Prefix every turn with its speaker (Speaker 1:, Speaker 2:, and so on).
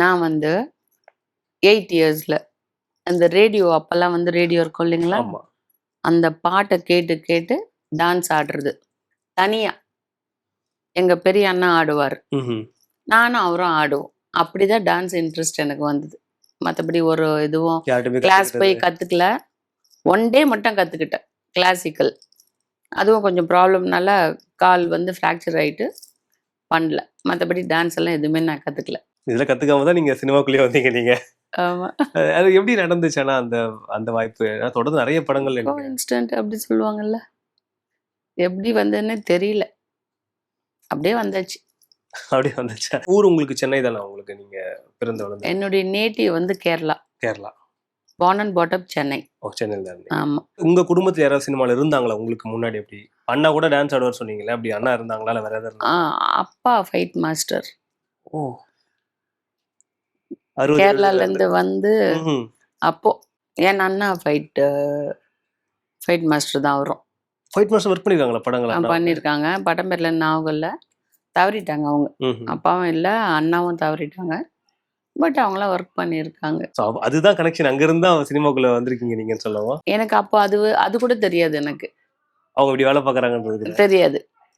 Speaker 1: நான் வந்து எயிட் இயர்ஸ்ல அந்த ரேடியோ அப்பெல்லாம் வந்து ரேடியோ இருக்கும் இல்லைங்களா? அந்த பாட்டை கேட்டு கேட்டு டான்ஸ் ஆடுறது. தனியா. எங்க பெரிய அண்ணா ஆடுவார். நானும் அவரும் ஆடுவோம். அப்படிதான் டான்ஸ் இன்ட்ரெஸ்ட் எனக்கு வந்தது. மற்றபடி ஒரு இதுவும் கிளாஸ் போய். கற்றுக்கல ஒன் டே மட்டும் கற்றுக்கிட்டேன் கிளாசிக்கல் அதுவும் கொஞ்சம் ப்ராப்ளம்னால கால் வந்து ஃப்ராக்சர் ஆயிட்டு பண்ணல. மற்றபடி டான்ஸ் எல்லாம் எதுவுமே நான் கற்றுக்கல
Speaker 2: இதெல்லாம் கத்துக்காம தான் நீங்க சினிமாக்குள்ளேயே வந்தீங்க நீங்க.
Speaker 1: ஆமாம்
Speaker 2: அது- எப்படி நடந்துச்சு? ஆனா அந்த அந்த வாய்ப்பு. தொடர்ந்து நிறைய படங்கள்
Speaker 1: இன்ஸ்டன்ட் அப்படி சொல்லுவாங்கல்ல. எப்படி வந்ததுன்னே தெரியல. அப்படியே வந்தாச்சு.
Speaker 2: அப்படியே வந்துச்சு? ஊர் உங்களுக்கு சென்னை தானே உங்களுக்கு? நீங்க பிறந்த வளர்ந்த
Speaker 1: என்னுடைய நேட்டிவ் வந்து Kerala.
Speaker 2: Kerala.
Speaker 1: And brought up Chennai.
Speaker 2: ஓ சென்னையில் தான் இருந்தீங்க.
Speaker 1: ஆமா.
Speaker 2: உங்க குடும்பத்துல யாராவது சினிமால இருந்தாங்களா? உங்களுக்கு முன்னாடி எப்படி? அண்ணா கூட டான்ஸ் ஆடுவார் சொன்னீங்களே அப்படி அண்ணா இருந்தாங்களா? இல்ல வேற ஏதாவது
Speaker 1: ஆ? அப்பா ஃபைட் மாஸ்டர்
Speaker 2: ஓ.
Speaker 1: கேரளால இருந்து வந்து. அப்போ என் அண்ணா ஃபைட் ஃபைட் மாஸ்டர் தான் வரும்
Speaker 2: ஃபைட் மாஸ்டர் ஒர்க் பண்ணிருக்காங்களா படங்களா?
Speaker 1: பண்ணியிருக்காங்க படம் பேர்ல ஞாபகம் இல்லை. தவறிட்டாங்க அவங்க. அப்பாவும் இல்லை அண்ணாவும் தவறிட்டாங்க. பட் அவங்களாம் ஒர்க் பண்ணியிருக்காங்க
Speaker 2: அதுதான் கனெக்ஷன் அங்க இருந்தா சினிமாக்குள்ள வந்திருக்கீங்க நீங்கன்னு சொல்லவும்
Speaker 1: எனக்கு அப்போ அது அது கூட தெரியாது எனக்கு.
Speaker 2: அவங்க இப்படி வேலை பாக்குறாங்கன்றது
Speaker 1: தெரியாது.